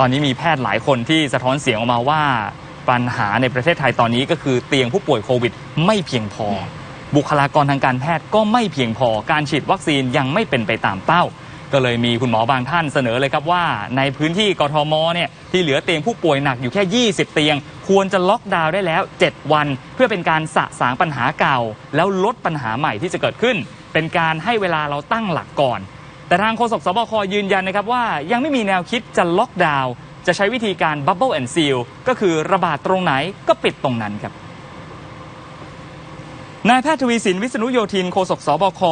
ตอนนี้มีแพทย์หลายคนที่สะท้อนเสียงออกมาว่าปัญหาในประเทศไทยตอนนี้ก็คือเตียงผู้ป่วยโควิด ไม่เพียงพอ บุคลากรทางการแพทย์ก็ไม่เพียงพอ การฉีดวัคซีนยังไม่เป็นไปตามเป้า ก็เลยมีคุณหมอบางท่านเสนอเลยครับว่า ในพื้นที่กทมเนี่ยที่เหลือเตียงผู้ป่วยหนักอยู่แค่ 20 เตียง ควรจะล็อกดาวน์ได้แล้ว 7 วัน เพื่อเป็นการสะสางปัญหาเก่า แล้วลดปัญหาใหม่ที่จะเกิดขึ้น เป็นการให้เวลาเราตั้งหลักก่อน แต่ทางโฆษกสบคยืนยันนะครับว่ายังไม่มีแนวคิดจะล็อกดาวน์จะใช้วิธีการ Bubble and Seal ก็คือระบาดตรงไหนก็ปิดตรงนั้นครับนายแพทย์ทวีสินวิษณุโยธินโฆษกสบค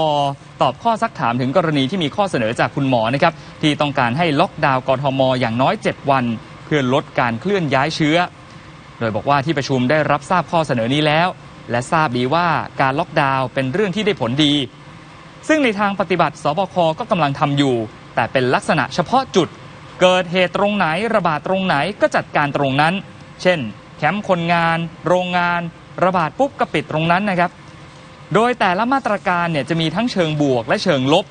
ตอบข้อซักถามถึงกรณีที่มีข้อเสนอจากคุณหมอนะครับที่ต้องการให้ล็อกดาวน์กทมอย่างน้อย 7 วัน เพื่อลดการเคลื่อนย้ายเชื้อ โดยบอกว่าที่ประชุมได้รับทราบข้อเสนอนี้แล้ว และทราบดีว่าการล็อกดาวน์เป็นเรื่องที่ได้ผลดี ซึ่งในทางปฏิบัติสบคก็กำลังทำอยู่ แต่เป็นลักษณะเฉพาะจุด เกิดเหตุตรงไหนระบาดตรงไหนก็จัดการตรงนั้น เช่น แคมป์คนงาน โรงงาน ระบาดปุ๊บก็ปิดตรงนั้นนะครับ โดยแต่ละมาตรการเนี่ยจะมีทั้งเชิงบวกและเชิงลบ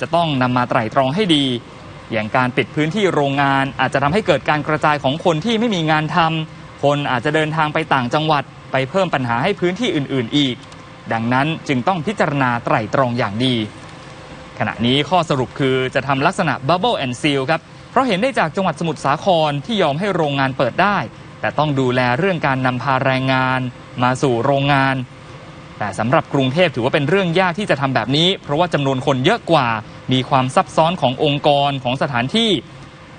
จะต้องนำมาไตร่ตรองให้ดี อย่างการปิดพื้นที่โรงงาน อาจจะทำให้เกิดการกระจายของคนที่ไม่มีงานทำคนอาจจะเดินทางไปต่างจังหวัด ไปเพิ่มปัญหาให้พื้นที่อื่น ๆ อีก ดังนั้นจึงต้องพิจารณาไตร่ตรองอย่างดี ขณะนี้ข้อสรุปคือจะทำลักษณะ Bubble and Seal ครับ เพราะเห็นได้จากจังหวัดสมุทรสาครที่ยอมให้โรงงานเปิดได้ แต่ต้องดูแลเรื่องการนำพาแรงงาน มาสู่โรงงาน แต่สำหรับกรุงเทพถือว่าเป็นเรื่องยากที่จะทำแบบนี้ เพราะว่าจำนวนคนเยอะกว่า มีความซับซ้อนขององค์กรของสถานที่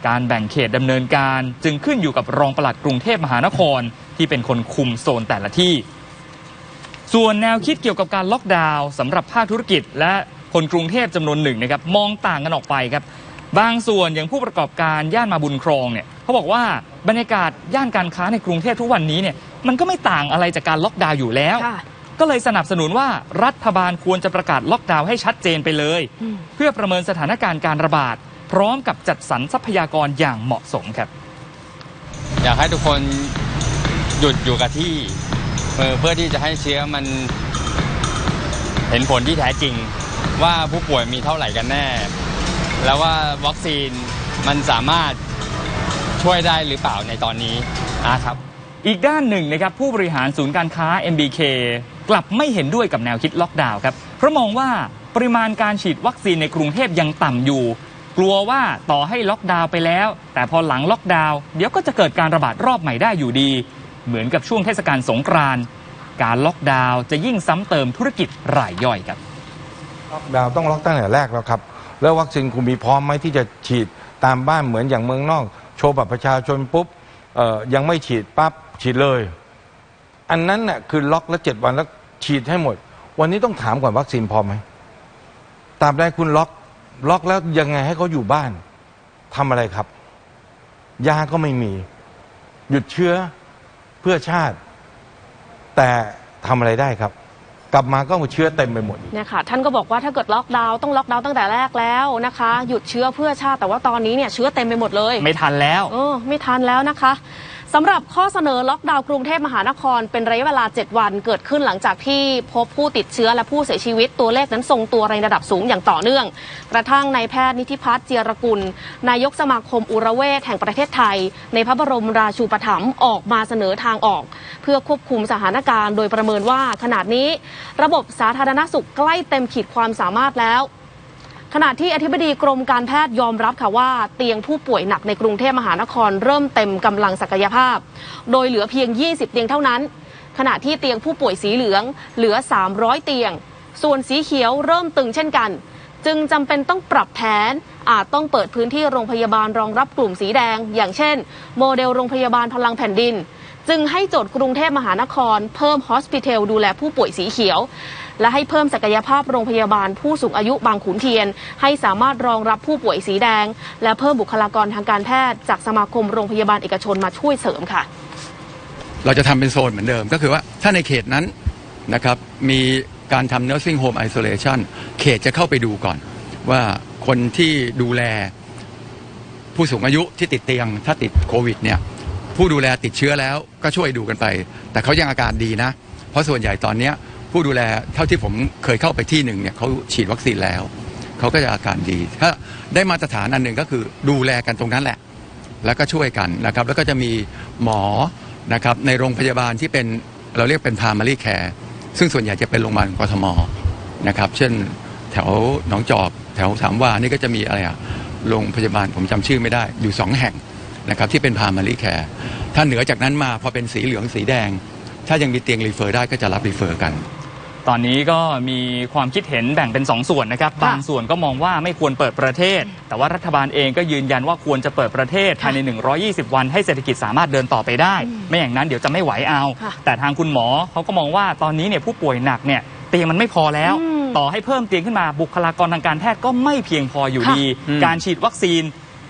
การแบ่งเขตดำเนินการจึงขึ้นอยู่กับรองปลัดกรุงเทพมหานคร ที่เป็นคนคุมโซนแต่ละที่ ส่วนแนวคิดเกี่ยวกับการล็อกดาวน์สำหรับภาคธุรกิจ และคนกรุงเทพจำนวนหนึ่งนะครับมองต่างกันออกไปครับบางส่วนอย่างผู้ประกอบการย่านมาบุญครองเนี่ยเขาบอกว่าบรรยากาศย่านการค้าในกรุงเทพทุกวันนี้เนี่ยมันก็ไม่ต่างอะไรจากการล็อกดาวน์อยู่แล้วค่ะก็เลยสนับสนุนว่ารัฐบาลควรจะประกาศล็อกดาวน์ให้ชัดเจนไปเลยอืมเพื่อประเมินสถานการณ์การระบาด พร้อมกับจัดสรรทรัพยากรอย่างเหมาะสมครับ อยากให้ทุกคนหยุดอยู่กับที่ เพื่อที่จะให้เชื้อมันเห็นผลที่แท้จริงว่าผู้ป่วยมีเท่าไหร่กันแน่ แล้วว่าวัคซีนมันสามารถช่วยได้หรือเปล่าในตอนนี้นะครับ อีกด้านหนึ่งนะครับผู้บริหารศูนย์การค้า MBK กลับไม่เห็นด้วยกับแนวคิดล็อกดาวน์ครับ เพราะมองว่าปริมาณการฉีดวัคซีนในกรุงเทพยังต่ำอยู่ กลัวว่าต่อให้ล็อกดาวน์ไปแล้ว แต่พอหลังล็อกดาวน์เดี๋ยวก็จะเกิดการระบาดรอบใหม่ได้อยู่ดี เหมือนกับช่วงเทศกาลสงกรานต์การล็อกดาวน์จะยิ่งซ้ำเติมธุรกิจรายย่อยครับ ล็อกดาวน์ต้องล็อกตั้งแต่แรกแล้วครับ แล้ววัคซีนคุณมีพร้อมไหมที่จะฉีดตามบ้านเหมือนอย่างเมืองนอก โชว์บัตรประชาชนปุ๊บเอ่อยังไม่ฉีดปั๊บฉีดเลย อันนั้นน่ะคือล็อกแล้วเจ็ดวันแล้วฉีดให้หมด วันนี้ต้องถามก่อนวัคซีนพร้อมไหมตามใดคุณล็อกล็อกแล้วยังไงให้เขาอยู่บ้านทำอะไรครับ ยาก็ไม่มี หยุดเชื้อ พื่อชาติ แต่ทำอะไรได้ครับ กลับมาก็เชื้อเต็มไปหมด เนี่ยค่ะท่านก็บอกว่าถ้าเกิดล็อกดาวน์ต้องล็อกดาวน์ตั้งแต่แรกแล้วนะคะ หยุดเชื้อเพื่อชาติแต่ว่าตอนนี้เนี่ยเชื้อเต็มไปหมดเลย ไม่ทันแล้ว เออไม่ทันแล้วนะคะ สำหรับข้อเสนอล็อกดาวน์กรุงเทพมหานครเป็นระยะเวลา 7 วันเกิดขึ้นหลังจากที่พบผู้ติดเชื้อและผู้เสียชีวิตตัวเลขนั้นทรงตัวในระดับสูงอย่างต่อเนื่อง กระทั่งนายแพทย์นิติพัฒน์เจียรกุล นายกสมาคมอุระเวชแห่งประเทศไทย ในพระบรมราชูปถัมภ์ออกมาเสนอทางออก เพื่อควบคุมสถานการณ์ โดยประเมินว่าขนาดนี้ ระบบสาธารณสุขใกล้เต็มขีดความสามารถแล้ว ขณะที่อธิบดีกรมการแพทย์ยอมรับค่ะว่า เตียงผู้ป่วยหนักในกรุงเทพมหานครเริ่มเต็มกำลังศักยภาพ โดยเหลือเพียง 20 เตียงเท่านั้น ขณะที่เตียงผู้ป่วยสีเหลืองเหลือ 300 เตียง ส่วนสีเขียวเริ่มตึงเช่นกัน จึงจำเป็นต้องปรับแผนอาจต้องเปิดพื้นที่โรงพยาบาลรองรับกลุ่มสีแดง อย่างเช่น โมเดลโรงพยาบาลพลังแผ่นดิน จึงให้โจทย์กรุงเทพมหานคร เพิ่มฮอสพิเทลดูแลผู้ป่วยสีเขียว และให้เพิ่มศักยภาพโรงพยาบาลผู้สูงอายุบางขุนเทียน ให้สามารถรองรับผู้ป่วยสีแดง และเพิ่มบุคลากรทางการแพทย์จากสมาคมโรงพยาบาลเอกชนมาช่วยเสริมค่ะ เราจะทำเป็นโซนเหมือนเดิมก็คือว่าถ้าในเขตนั้นนะครับมีการทำ nursing home isolation เขตจะเข้าไปดูก่อน ว่าคนที่ดูแลผู้สูงอายุที่ติดเตียงถ้าติดโควิดเนี่ย ผู้ดูแลติดเชื้อแล้วก็ช่วยดูกันไป แต่เขายังอาการดีนะ เพราะส่วนใหญ่ตอนเนี้ยผู้ดูแลเท่าที่ผมเคยเข้าไปที่หนึ่งเนี่ยเขาฉีดวัคซีนแล้ว เขาก็จะอาการดีถ้าได้มาตรฐานอันหนึ่งก็คือดูแลกันตรงนั้นแหละ แล้วก็ช่วยกันนะครับ แล้วก็จะมีหมอนะครับในโรงพยาบาลที่เป็นเราเรียกเป็น primary care ซึ่งส่วนใหญ่จะเป็นโรงพยาบาลกทมนะครับ เช่นแถวหนองจอกแถวสามวานี่ก็จะมีอะไรอะโรงพยาบาลผมจำชื่อไม่ได้อยู่สองแห่ง นะครับที่เป็น primary care ถ้าเหนือจากนั้นมาพอเป็นสีเหลืองสีแดง ถ้ายังมีเตียงรีเฟอร์ได้ก็จะรับรีเฟอร์กันตอนนี้ก็มีความคิดเห็นแบ่งเป็น 2ส่วนนะครับค่ะบางส่วนก็มองว่าไม่ควรเปิดประเทศ แต่ว่ารัฐบาลเองก็ยืนยันว่าควรจะเปิดประเทศภายใน 120 วันให้เศรษฐกิจสามารถเดินต่อไปได้ ไม่อย่างนั้นเดี๋ยวจะไม่ไหวเอาค่ะแต่ทางคุณหมอเขาก็มองว่าตอนนี้เนี่ยผู้ป่วยหนักเนี่ยเตียงมันไม่พอแล้วอืมต่อให้เพิ่มเตียงขึ้นมาบุคลากรทางการแพทย์ก็ไม่เพียงพออยู่ค่ะดี การฉีดวัคซีน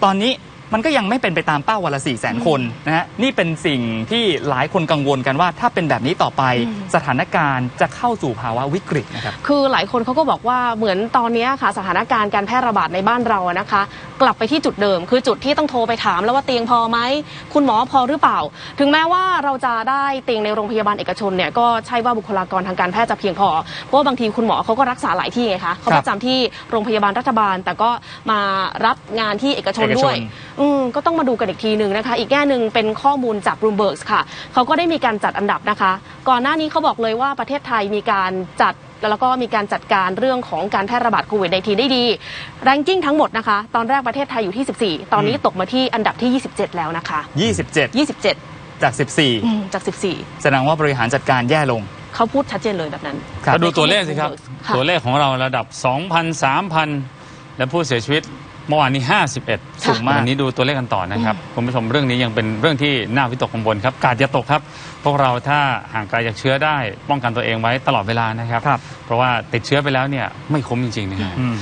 ตอนนี้ มันก็ยังไม่เป็นไปตามเป้าวันละ4 0 0 0 0 0คนนะฮะนี่เป็นสิ่งที่หลายคนกังวลกันว่า ถ้าเป็นแบบนี้ต่อไปอืมสถานการณ์จะเข้าสู่ภาวะวิกฤตนะครับคือหลายคนเขาก็บอกว่าเหมือนตอนนี้ค่ะสถานการณ์การแพร่ระบาดในบ้านเราอะนะคะ กลับไปที่จุดเดิม คือจุดที่ต้องโทรไปถามแล้วว่าเตียงพอไหมคุณหมอพอหรือเปล่า ถึงแม้ว่าเราจะได้เตียงในโรงพยาบาลเอกชนเนี่ยก็ใช่ว่าบุคลากรทางการแพทย์จะเพียงพอเพราะว่าบางทีคุณหมอเขาก็รักษาหลายที่ไงคะเขาประจำที่โรงพยาบาลรัฐบาล แต่ก็มารับงานที่เอกชนเอกชนด้วยอืมก็ต้องมาดูกันอีกทีหนึ่งนะคะ อีกแง่หนึ่งเป็นข้อมูลจากบ o ูมเบิร์กค่ะ เขาก็ได้มีการจัดอันดับนะคะ ก่อนหน้านี้เขาบอกเลยว่าประเทศไทยมีการจัดแล้วก็มีการจัดการเรื่องของการแพร่ระบาดโควิด -19 ได้ดี แรงกิ้งทั้งหมดนะคะ ตอนแรกประเทศไทยอยู่ที่ 14 ตอนนี้ตกมาที่อันดับที่ 27 แล้วนะคะ 27 27 จาก อืมจาก 14 แสดงว่าบริหารจัดการแย่ลง14เขาพูดชัดเจนเลยแบบนั้น ครับ ก็ดูตัวเลขสิครับ ค่ะ ตัวเลขของเราระดับ 2,000 3,000 และผู้เสียชีวิต เมื่อวานนี้ 51 สูงมากวันนี้ดูตัวเลขกันต่อนะครับคุณผู้ชมเรื่องนี้ยังเป็นเรื่องที่น่าวิตกกังวลครับ กาดอย่าตกครับ พวกเราถ้าห่างไกลจากเชื้อได้ป้องกันตัวเองไว้ตลอดเวลานะครับครับเพราะว่าติดเชื้อไปแล้วเนี่ยไม่คุ้มจริงๆนะฮะอืม